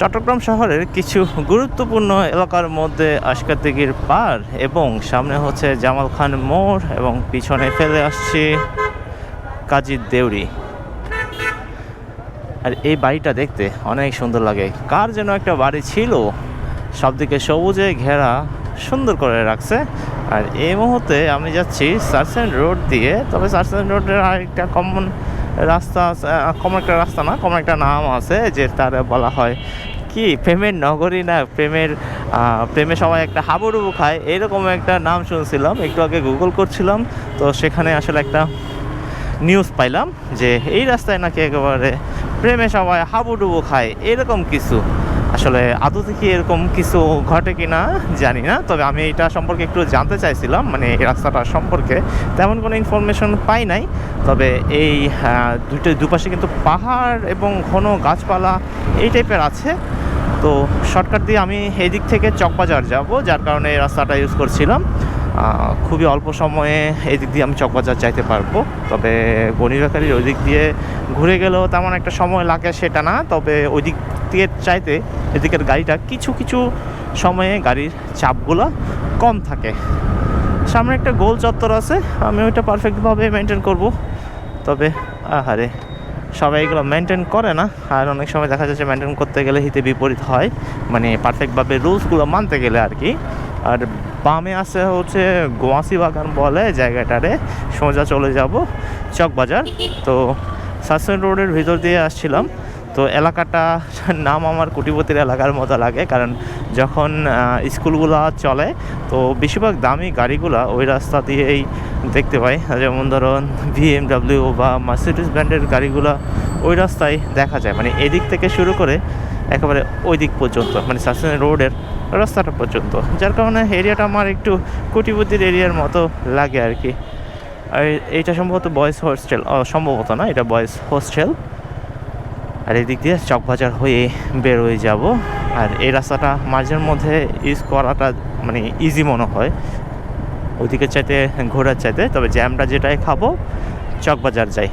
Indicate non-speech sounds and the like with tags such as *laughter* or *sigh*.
চট্টগ্রাম শহরের কিছু গুরুত্বপূর্ণ এলাকার মধ্যে আশকার দিঘির পার এবং সামনে হচ্ছে জামাল খান মোড় এবং পিছনে ফেলে আসছে কাজীর দেউরি। আর এই বাড়িটা দেখতে অনেক সুন্দর লাগে। কার যেন একটা বাড়ি ছিল, সবদিকে সবুজে ঘেরা সুন্দর করে রাখছে। আর এই মুহূর্তে আমি যাচ্ছি সার্সেন রোড দিয়ে, তবে সার্সেন রোডের আরেকটা কমন রাস্তা কমন একটা রাস্তা না কমন একটা নাম আছে যে তার বলা হয় কি? প্রেমের নগরী না, প্রেমের প্রেমে সবাই একটা হাবুডুবু খায়, এরকম একটা নাম শুনছিলাম, একটু আগে গুগল করছিলাম, তো সেখানে আসলে একটা নিউজ পাইলাম যে এই রাস্তায় নাকি একেবারে প্রেমে সবাই হাবুডুবু খায়, এরকম কিছু। আসলে আদৌ কি এরকম কিছু ঘটে কি না জানি না, তবে আমি এটা সম্পর্কে একটু জানতে চাইছিলাম মানে এই রাস্তাটা সম্পর্কে তেমন কোনো ইনফরমেশন পাই নাই, তবে এই দুটো দুপাশে কিন্তু পাহাড় এবং ঘন গাছপালা এই টাইপের আছে। তো শর্টকাট দিয়ে আমি এই দিক থেকে চকবাজার যাব, যার কারণে এই রাস্তাটা ইউজ করছিলাম। খুবই অল্প সময়ে এই দিক দিয়ে আমি চকবাজার যাইতে পারব, তবে গণিবাকারীর ওই দিক দিয়ে ঘুরে গেলেও তেমন একটা সময় লাগে সেটা না, তবে ওই দিক দিয়ে চাইতে এদিকের গাড়িটা কিছু কিছু সময়ে গাড়ির চাপগুলো কম থাকে। সামনে একটা গোল চত্বর আছে, আমি ওইটা পারফেক্টভাবে মেনটেন করব। তবে, আহারে, সবাই এগুলো মেনটেন করে না। আর অনেক সময় দেখা যাচ্ছে মেনটেন করতে গেলে হিতে বিপরীত হয়। মানে পারফেক্টভাবে রুলসগুলো মানতে গেলে আর কি। আর বামে আছে হচ্ছে গোয়াসি বাগান বলে জায়গাটারে। সোজা চলে যাব চকবাজার। তো, সাসেন রোডের ভিতর দিয়ে আসছিলাম। তো এলাকাটা *laughs* নাম আমার কুটিপতির এলাকার মতো লাগে, কারণ যখন স্কুলগুলো চলে, তো বেশিরভাগ দামি গাড়িগুলো ওই রাস্তা দিয়েই দেখতে পাই। যেমন ধরুন বিএমডাব্লিউ বা মার্সিডিস ব্র্যান্ডের গাড়িগুলো ওই রাস্তায় দেখা যায়। মানে এদিক থেকে শুরু করে একেবারে ওই দিক পর্যন্ত মানে সাসেন রোডের রাস্তাটা পর্যন্ত। যার কারণে এরিয়াটা আমার একটু কুটিপতির এরিয়ার মতো লাগে আর কি। আর এইটা সম্ভবত বয়েজ হোস্টেল সম্ভবত না, এটা বয়েজ হোস্টেল আর এদিক দিয়ে চকবাজার হয়ে বেরোয় যাব। আর এই রাস্তাটা মাঝের মধ্যে ইউজ করাটা মানে ইজি মনে হয়। ওইদিকে চাইতে ঘোরার চাইতে, তবে জ্যামটা যেটাই খাব, চকবাজার যাই।